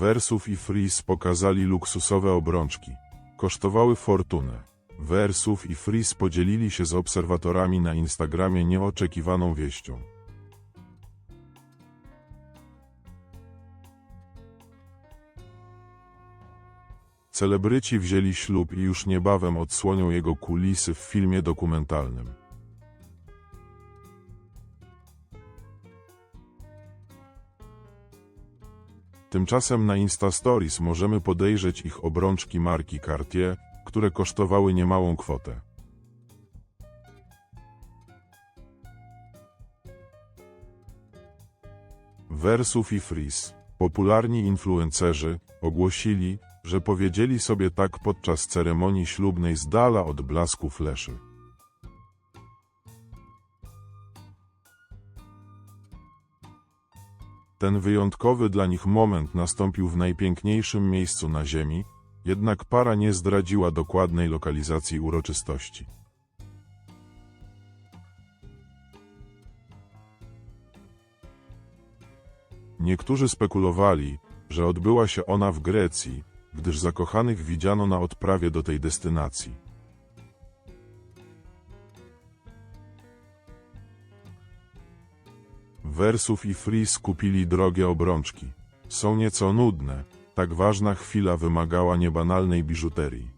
Versów i Freeze pokazali luksusowe obrączki. Kosztowały fortunę. Versów i Freeze podzielili się z obserwatorami na Instagramie nieoczekiwaną wieścią. Celebryci wzięli ślub i już niebawem odsłonią jego kulisy w filmie dokumentalnym. Tymczasem na Insta Stories możemy podejrzeć ich obrączki marki Cartier, które kosztowały niemałą kwotę. Versów i Frizz, popularni influencerzy, ogłosili, że powiedzieli sobie tak podczas ceremonii ślubnej z dala od blasku fleszy. Ten wyjątkowy dla nich moment nastąpił w najpiękniejszym miejscu na Ziemi, jednak para nie zdradziła dokładnej lokalizacji uroczystości. Niektórzy spekulowali, że odbyła się ona w Grecji, gdyż zakochanych widziano na odprawie do tej destynacji. Wersów i Fris kupili drogie obrączki. Są nieco nudne, tak ważna chwila wymagała niebanalnej biżuterii.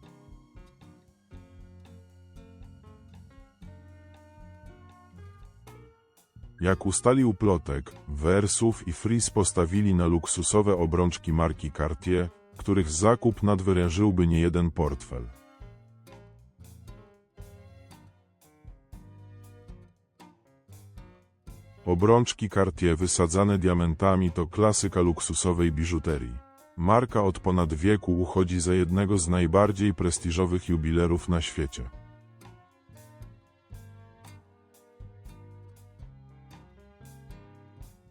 Jak ustalił plotek, Wersów i Fris postawili na luksusowe obrączki marki Cartier, których zakup nadwyrężyłby niejeden portfel. Obrączki Cartier wysadzane diamentami to klasyka luksusowej biżuterii. Marka od ponad wieku uchodzi za jednego z najbardziej prestiżowych jubilerów na świecie.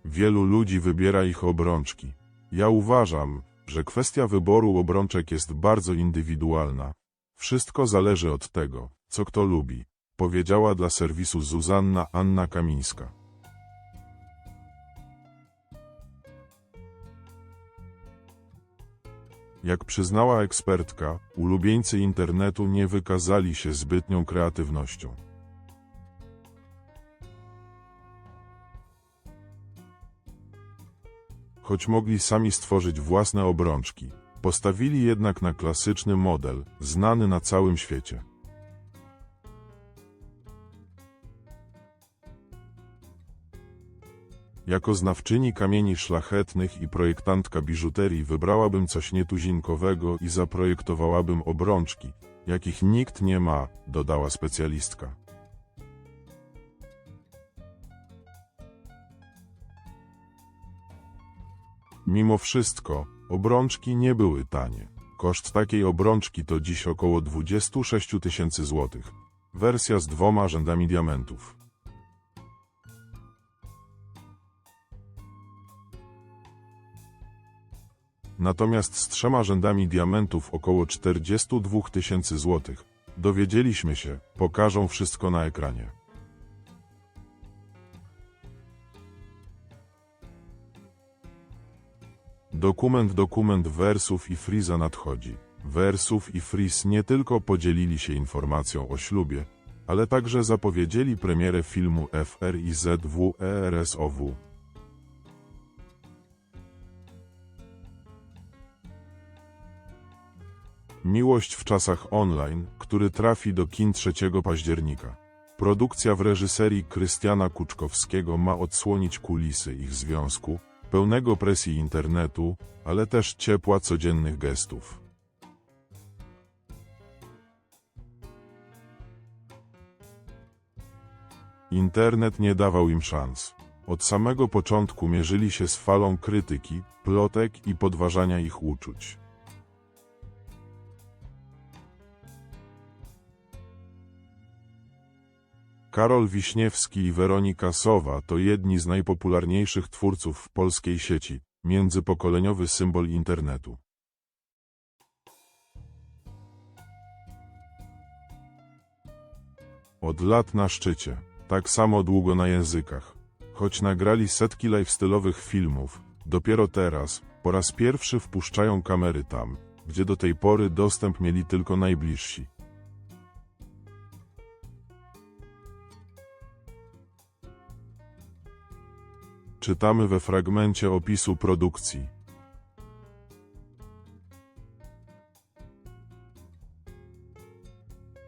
Wielu ludzi wybiera ich obrączki. Ja uważam, że kwestia wyboru obrączek jest bardzo indywidualna. Wszystko zależy od tego, co kto lubi, powiedziała dla serwisu Zuzanna Anna Kamińska. Jak przyznała ekspertka, ulubieńcy internetu nie wykazali się zbytnią kreatywnością. Choć mogli sami stworzyć własne obrączki, postawili jednak na klasyczny model, znany na całym świecie. Jako znawczyni kamieni szlachetnych i projektantka biżuterii wybrałabym coś nietuzinkowego i zaprojektowałabym obrączki, jakich nikt nie ma, dodała specjalistka. Mimo wszystko, obrączki nie były tanie. Koszt takiej obrączki to dziś około 26 tysięcy złotych. Wersja z dwoma rzędami diamentów. Natomiast z trzema rzędami diamentów około 42 tysięcy złotych. Dowiedzieliśmy się, pokażą wszystko na ekranie. Dokument dokument Wersów i Friza nadchodzi. Wersów i Friz nie tylko podzielili się informacją o ślubie, ale także zapowiedzieli premierę filmu FRIZW Miłość w czasach online, który trafi do kin 3 października. Produkcja w reżyserii Krystiana Kuczkowskiego ma odsłonić kulisy ich związku, pełnego presji internetu, ale też ciepła codziennych gestów. Internet nie dawał im szans. Od samego początku mierzyli się z falą krytyki, plotek i podważania ich uczuć. Karol Wiśniewski i Weronika Sowa to jedni z najpopularniejszych twórców w polskiej sieci, międzypokoleniowy symbol internetu. Od lat na szczycie, tak samo długo na językach. Choć nagrali setki lifestyle'owych filmów, Dopiero teraz, po raz pierwszy wpuszczają kamery tam, gdzie do tej pory dostęp mieli tylko najbliżsi. Czytamy we fragmencie opisu produkcji.